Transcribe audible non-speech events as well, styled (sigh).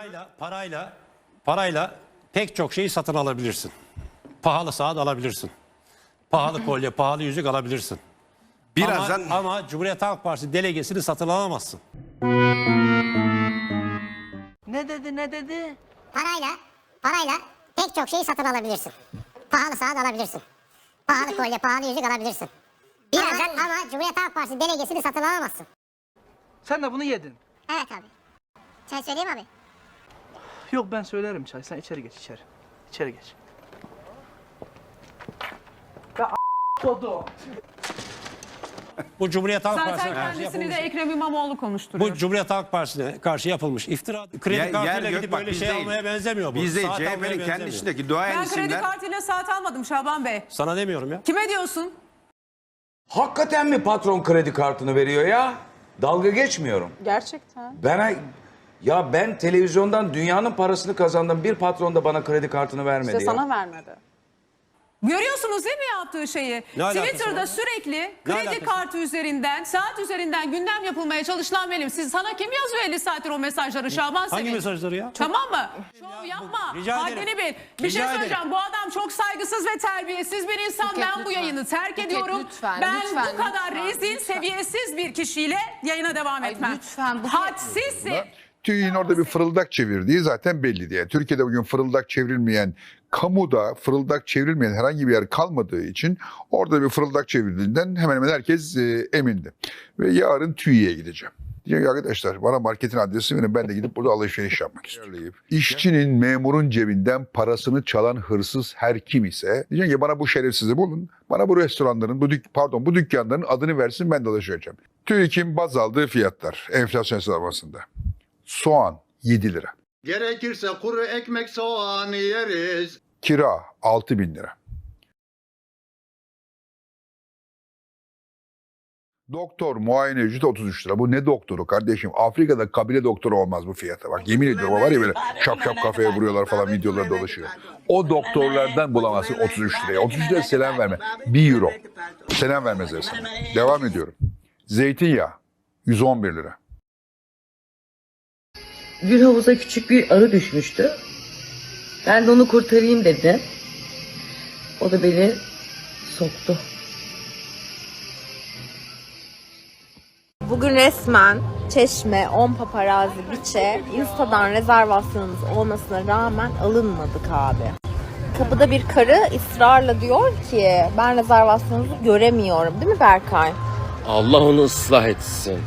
Parayla, parayla, parayla pek çok şeyi satın alabilirsin. Pahalı saat alabilirsin. Pahalı (laughs) kolye, pahalı yüzük alabilirsin. Birazdan Ama, ama Cumhuriyet Halk Partisi delegesini satın alamazsın. Ne dedi ne dedi? Parayla, parayla pek çok şeyi satın alabilirsin. Pahalı saat alabilirsin. Pahalı kolye, pahalı yüzük alabilirsin. Birazdan ama, Cumhuriyet Halk Partisi delegesini satın alamazsın. Sen de bunu yedin. Evet abi. Sen söyleyeyim abi. Yok ben söylerim çay. Sen içeri geç içeri. İçeri geç. Ya kodu. Bu Cumhuriyet Halk Zaten Partisi'ne karşı kendisini de yapılmış. Ekrem İmamoğlu konuşturuyor. Bu Cumhuriyet Halk Partisi'ne karşı yapılmış iftira. Kredi yer, kartıyla yer gidip gök bak böyle biz şey değil. almaya benzemiyor bu. Biz değil Saat almaya CHP'nin benzemiyor. kendisindeki duayen ben kredi isimler. kartıyla saat almadım Şaban Bey. Sana demiyorum ya. Kime diyorsun? Hakikaten mi patron kredi kartını veriyor ya? Dalga geçmiyorum. Gerçekten. Ben ya ben televizyondan dünyanın parasını kazandım. Bir patron da bana kredi kartını vermedi İşte ya. sana vermedi. Görüyorsunuz değil mi yaptığı şeyi? Ne alakası Twitter'da var? sürekli alakası kredi var? kartı üzerinden, saat üzerinden gündem yapılmaya çalışılan benim. Siz sana kim yazıyor 50 saattir o mesajları Şaban Hangi Sevinç? mesajları ya? Tamam mı? Şov yapma. Rica ederim. Haddini bil. Bir Rica şey ederim. söyleyeceğim. Bu adam çok saygısız ve terbiyesiz bir insan. Buket, ben bu lütfen. yayını terk Buket, ediyorum. lütfen, ben lütfen, bu kadar lütfen, rezil, lütfen. seviyesiz bir kişiyle yayına devam Ay, etmem. lütfen, Buket. Hadsizsin. TÜİ'nin orada bir fırıldak çevirdiği zaten belli diye. Türkiye'de bugün fırıldak çevrilmeyen, kamuda fırıldak çevrilmeyen herhangi bir yer kalmadığı için orada bir fırıldak çevrildiğinden hemen hemen herkes e, emindi. Ve yarın TÜİ'ye gideceğim. Diyeceğim ki arkadaşlar bana marketin adresi verin ben de gidip burada alışveriş yapmak istiyorum. İşçinin, memurun cebinden parasını çalan hırsız her kim ise diyeceğim ki bana bu şerefsizi bulun. Bana bu restoranların, bu dük pardon bu dükkanların adını versin ben de alışvereceğim. TÜİK'in baz aldığı fiyatlar enflasyon hesaplamasında. Soğan 7 lira. Gerekirse kuru ekmek soğanı yeriz. Kira 6 bin lira. Doktor muayene ücreti 33 lira. Bu ne doktoru kardeşim? Afrika'da kabile doktoru olmaz bu fiyata. Bak yemin ediyorum var ya böyle şap şap kafaya vuruyorlar falan videolar dolaşıyor. O doktorlardan bulamazsın 33 liraya. 33 liraya selam verme. 1 euro. Selam vermezler sana. Devam ediyorum. Zeytinyağı 111 lira. Gül havuza küçük bir arı düşmüştü. Ben de onu kurtarayım dedim. O da beni soktu. Bugün resmen Çeşme, On Paparazzi, Biçe, Insta'dan rezervasyonumuz olmasına rağmen alınmadık abi. Kapıda bir karı ısrarla diyor ki ben rezervasyonunuzu göremiyorum değil mi Berkay? Allah onu ıslah etsin.